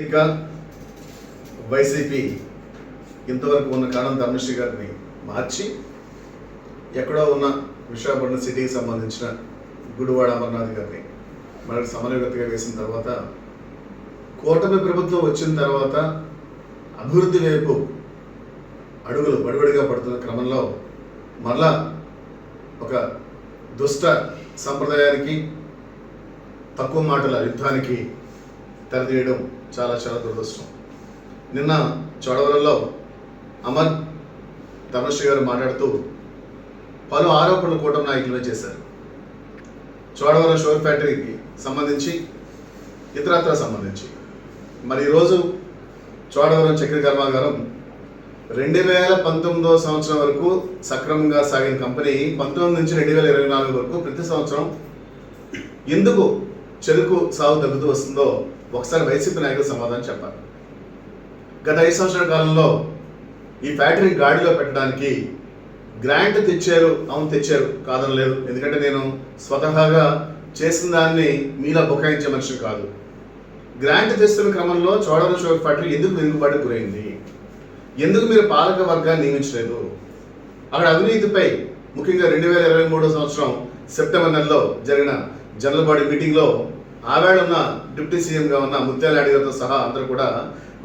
ఇంకా వైసీపీ ఇంతవరకు ఉన్న కారణం ధర్మశ్రీ గారిని మార్చి ఎక్కడో ఉన్న విశాఖపట్నం సిటీకి సంబంధించిన గుడివాడ అమర్నాథ్ గారిని మనకు సమన్వయతగా వేసిన తర్వాత కూటమి ప్రభుత్వం వచ్చిన తర్వాత అభివృద్ధి వైపు అడుగులు పడిబడిగా పడుతున్న క్రమంలో మరలా ఒక దుష్ట సంప్రదాయానికి తక్కువ మాటల యుద్ధానికి తెరదీయడం చాలా చాలా దురదృష్టం. నిన్న చోడవరంలో అమర్ ధర్మశ్రీ గారు మాట్లాడుతూ పలు ఆరోపణలు కూటమి నాయకులు చేశారు. చోడవరం షుగర్ ఫ్యాక్టరీకి సంబంధించి ఇతరత్ర సంబంధించి. మరి ఈరోజు చోడవరం చక్కెర కర్మాగారం రెండు వేల పంతొమ్మిదో సంవత్సరం వరకు సక్రమంగా సాగిన కంపెనీ పంతొమ్మిది నుంచి రెండు వేల ఇరవై నాలుగు వరకు ప్రతి సంవత్సరం ఎందుకు చెరుకు సాగు తగ్గుతూ వస్తుందో ఒకసారి వైసీపీ నాయకులు సమాధానం చెప్పాలి. గత ఐదు సంవత్సరాల కాలంలో ఈ ఫ్యాక్టరీ గాడిలో పెట్టడానికి గ్రాంట్ తెచ్చారు అవును తెచ్చారు కాదని లేదు. ఎందుకంటే నేను స్వతహాగా చేసిన దాన్ని మీలా బుకాయించే మనిషి కాదు. గ్రాంట్ తెస్తున్న క్రమంలో చోడవరం షుగర్ ఫ్యాక్టరీ ఎందుకు వెనుకబాటు గురైంది? ఎందుకు మీరు పాలక వర్గాన్ని నియమించలేదు? అక్కడ అవినీతిపై ముఖ్యంగా రెండు వేల ఇరవై మూడో సంవత్సరం సెప్టెంబర్ నెలలో జరిగిన జనరల్ బాడీ మీటింగ్లో ఆవేళ ఉన్న డిప్యూటీ సీఎంగా ఉన్న ముత్యాలాడి గారితో సహా అందరూ కూడా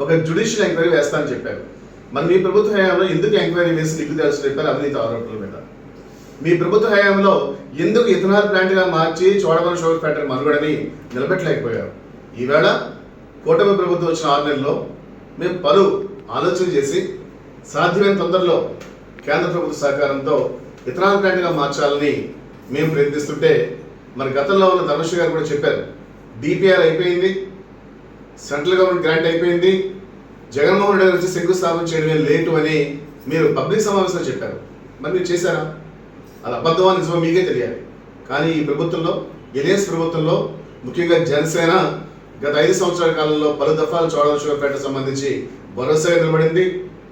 ఒక జ్యుడిషియల్ ఎంక్వైరీ వేస్తానని చెప్పారు. మరి మీ ప్రభుత్వ హయాంలో ఎందుకు ఎంక్వైరీ వేసి నిగ్గు తెలుసు చెప్పారు అవినీతి ఆరోపణల మీద. మీ ప్రభుత్వ హయాంలో ఎందుకు ఇథనాల్ ప్లాంట్గా మార్చి చోడవరం షుగర్ ఫ్యాక్టరీ మనుగడని నిలబెట్టలేకపోయారు. ఈవేళ కూటమి ప్రభుత్వం వచ్చిన ఆరు నెలల్లో మేము పలు ఆలోచన చేసి సాధ్యమైన తొందరలో కేంద్ర ప్రభుత్వ సహకారంతో ఇథనాల్ ప్లాంట్గా మార్చాలని మేము ప్రయత్నిస్తుంటే మన గతంలో ఉన్న ధనుష్ గారు కూడా చెప్పారు. డిపిఆర్ అయిపోయింది సెంట్రల్ గవర్నమెంట్ గ్రాంట్ అయిపోయింది జగన్మోహన్ రెడ్డి గారు వచ్చి శంకుస్థాపన చేయడమే లేటు అని మీరు పబ్లిక్ సమావేశంలో చెప్పారు. మరి మీరు చేశారా? అది అబద్ధమా నిజమో మీకే తెలియాలి. కానీ ఈ ప్రభుత్వంలో ఎలియన్స్ ప్రభుత్వంలో ముఖ్యంగా జనసేన గత ఐదు సంవత్సరాల కాలంలో పలు దఫాలు చోడవరం షుగర్పేట సంబంధించి భరోసాగా నిలబడింది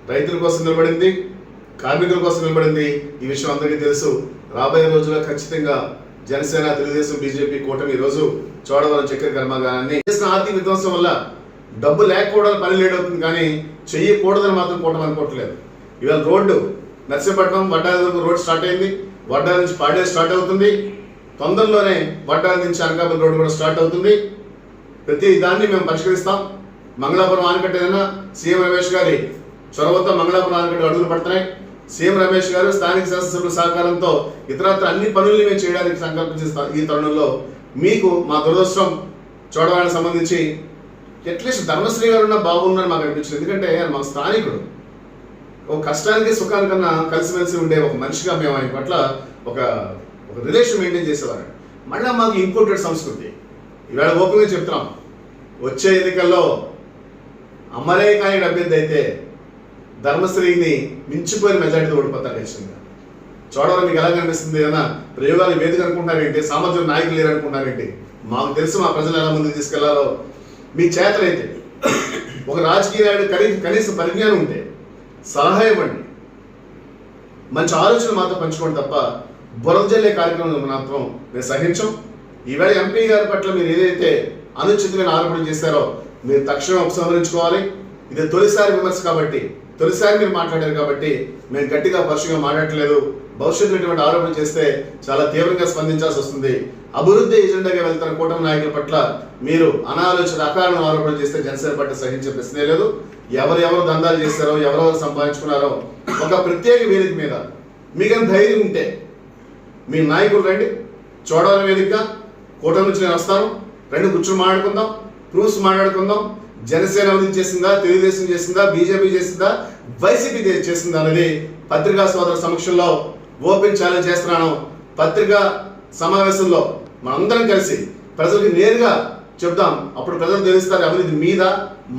రైతుల కోసం నిలబడింది కార్మికుల కోసం నిలబడింది. ఈ విషయం అందరికీ తెలుసు. రాబోయే రోజుల్లో ఖచ్చితంగా జనసేన తెలుగుదేశం బీజేపీ కూటమి ఈరోజు రోజు చోడవరం చక్కెర కర్మాగారాన్ని చేసిన ఆర్థిక విధ్వంసం వల్ల డబ్బు లేకపోవడం పని లేడవుతుంది కానీ చెయ్యకూడదని మాత్రం కూటమి అనుకోవట్లేదు. ఇవాళ రోడ్డు నర్సీపట్నం వడ్డాల వరకు రోడ్ స్టార్ట్ అయింది. వడ్డాల నుంచి పాడే స్టార్ట్ అవుతుంది. తొందరలోనే వడ్డాల నుంచి అనకాపల్లి రోడ్డు కూడా స్టార్ట్ అవుతుంది. ప్రతి దాన్ని మేము పరిష్కరిస్తాం. మంగళాపురం ఆనకట్ట ఏదైనా సీఎం రమేష్ గారి చొరవతో మంగళాపురం ఆనకట్ట అడుగులు పడుతున్నాయి. సీఎం రమేష్ గారు స్థానిక శాసనసభ్యుల సహకారంతో ఇతరత్ర అన్ని పనుల్ని మేము చేయడానికి సంకల్పించిన ఈ తరుణంలో మీకు మా దురదృష్టం చూడడానికి సంబంధించి అట్లీస్ట్ ధర్మశ్రీ గారు ఉన్న బాగున్నారని మాకు అనిపించింది. ఎందుకంటే ఆయన మా స్థానికుడు. ఒక కష్టానికి సుఖానికన్నా కలిసిమెలిసి ఉండే ఒక మనిషిగా మేము ఆయన పట్ల ఒక ఒక రిలేషన్ మెయింటైన్ చేసేవారు మళ్ళీ మాకు ఇంపోర్టెడ్ సంస్కృతి. ఈవేళ ఓపెన్గా చెప్తున్నాం. వచ్చే ఎన్నికల్లో అమరే కానీ అభ్యర్థి అయితే ధర్మశ్రీని మించిపోయిన మెజార్టీతో ఓడిపోతారు ఖచ్చితంగా చూడడం మీకు ఎలా కనిపిస్తుంది ఏదైనా ప్రయోగాలు వేదిక అనుకుంటున్నారేంటి? సామాజిక నాయకులు లేరు అనుకుంటున్నారేంటి? మాకు తెలుసు మా ప్రజలు ఎలా ముందుకు తీసుకెళ్ళాలో. మీ చేతలైతే ఒక రాజకీయ నాయుడు కనీ కనీస పరిజ్ఞానం ఉంటే సలహా ఇవ్వండి. మంచి ఆలోచన మాత్రం పంచుకోండి తప్ప బురదజల్లే కార్యక్రమం మాత్రం మేము సహించం. ఈవేళ ఎంపీ గారి పట్ల మీరు ఏదైతే అనుచితమైన ఆరోపణలు చేశారో మీరు తక్షణం ఉపసంహరించుకోవాలి. ఇది తొలిసారి విమర్శ కాబట్టి తొలిసారి మీరు మాట్లాడారు కాబట్టి మేము గట్టిగా పరుషంగా మాట్లాడట్లేదు. భవిష్యత్తులో ఇటువంటి ఆరోపణలు చేస్తే చాలా తీవ్రంగా స్పందించాల్సి వస్తుంది. అభివృద్ధి ఎజెండాగా వెళ్తున్న కూటమి నాయకుల పట్ల మీరు అనాలోచిత అకారణ ఆరోపణలు చేస్తే జనసేన పట్ల సహించే ప్రశ్నే లేదు. ఎవరెవరు దందాలు చేశారో ఎవరెవరు సంపాదించుకున్నారో ఒక ప్రత్యేక వేదిక మీద మీకు ధైర్యం ఉంటే మీ నాయకులు రండి. చూడాలని వేదిక కూటమి నుంచి నేను వస్తాను. రెండు కూర్చొని మాట్లాడుకుందాం. ప్రూఫ్స్ మాట్లాడుకుందాం. జనసేన అభివృద్ధి చేసిందా తెలుగుదేశం చేసిందా? బీజేపీ చేసిందా? వైసీపీ చేసిందా అనేది పత్రికా సోదరుల సమక్షంలో ఓపెన్ ఛాలెంజ్ చేస్తున్నాను. పత్రికా సమావేశంలో మనందరం కలిసి ప్రజలకు నేరుగా చెప్దాం. అప్పుడు ప్రజలు తెలుస్తారు అభివృద్ధి మీద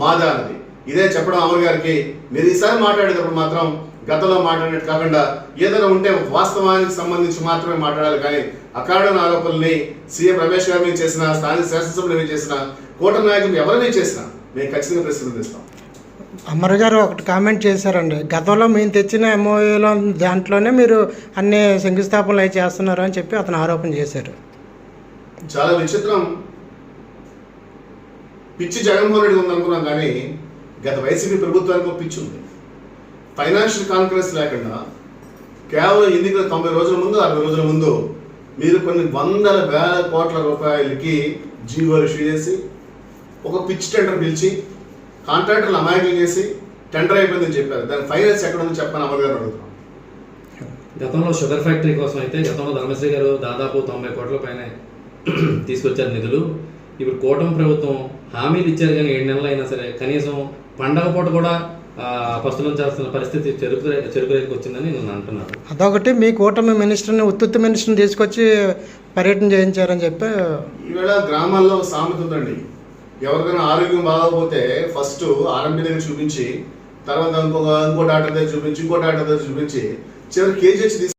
మాదా అనేది. ఇదే చెప్పడం అమర్ గారికి మీరు ఈసారి మాట్లాడేటప్పుడు మాత్రం గతంలో మాట్లాడినట్టు కాకుండా ఏదైనా ఉంటే వాస్తవానికి సంబంధించి మాత్రమే మాట్లాడాలి. కానీ అకారణ ఆరోపణల్ని సీఎం రమేష్ గారి మీద చేసిన స్థానిక శాసనసభ్యుల మీద చేసిన కూటమి నాయకులు ఎవరి మీద చేసినా మేము ఖచ్చితంగా ప్రశ్నిస్తాం అమర్ గారు ఒకటి కామెంట్ చేశారండి. గతంలో మేము తెచ్చిన ఎంఓఏలో దాంట్లోనే మీరు అన్ని శంకుస్థాపనలు అవి చేస్తున్నారు అని చెప్పి అతను ఆరోపణ చేశారు. చాలా విచిత్రం. పిచ్చి జగన్మోహన్ రెడ్డి ఉందనుకున్నాం కానీ గత వైసీపీ ప్రభుత్వానికి ఒక పిచ్చి ఉంది. ఫైనాన్షియల్ కాన్ఫరెన్స్ లేకుండా కేవలం ఎన్నికల తొంభై రోజుల ముందు అరవై రోజుల ముందు మీరు కొన్ని వందల వేల కోట్ల రూపాయలకి జీవోలు ఇష్యూ చేసి ఒక పిచ్ టెండర్ పిలిచి కాంట్రాక్టర్లు అమాయకులు చేసి టెండర్ అయిపోయిందని చెప్పారు. దాని ఫైనాన్స్ ఎక్కడ ఉందో చెప్పని అమలు గారు అడుగుతున్నాం. గతంలో షుగర్ ఫ్యాక్టరీ కోసం అయితే గతంలో ధర్మశ్రీ గారు దాదాపు తొంభై కోట్ల పైన తీసుకొచ్చారు నిధులు. ఇప్పుడు కూటమి ప్రభుత్వం హామీలు ఇచ్చారు కానీ ఏడు నెలలు అయినా సరే కనీసం పండగ పూట కూడా పస్తులుంచాల్సిన పరిస్థితి చెరుకు చెరుకు వచ్చిందని నేను అంటున్నాను అదొకటి మీ కూటమి మినిస్టర్ని ఉత్తుత్తి మినిస్టర్ని తీసుకొచ్చి పర్యటన చేయించారని చెప్పి ఈవేళ గ్రామాల్లో ఒక సామెత ఉందండి. ఎవరికైనా ఆరోగ్యం బాగోకపోతే ఫస్ట్ ఆర్ఎంపీ దగ్గర చూపించి తర్వాత ఇంకొక ఇంకో డాక్టర్ దగ్గర చూపించి ఇంకో డాక్టర్ దగ్గర చూపించి చివరి కేజీహెచ్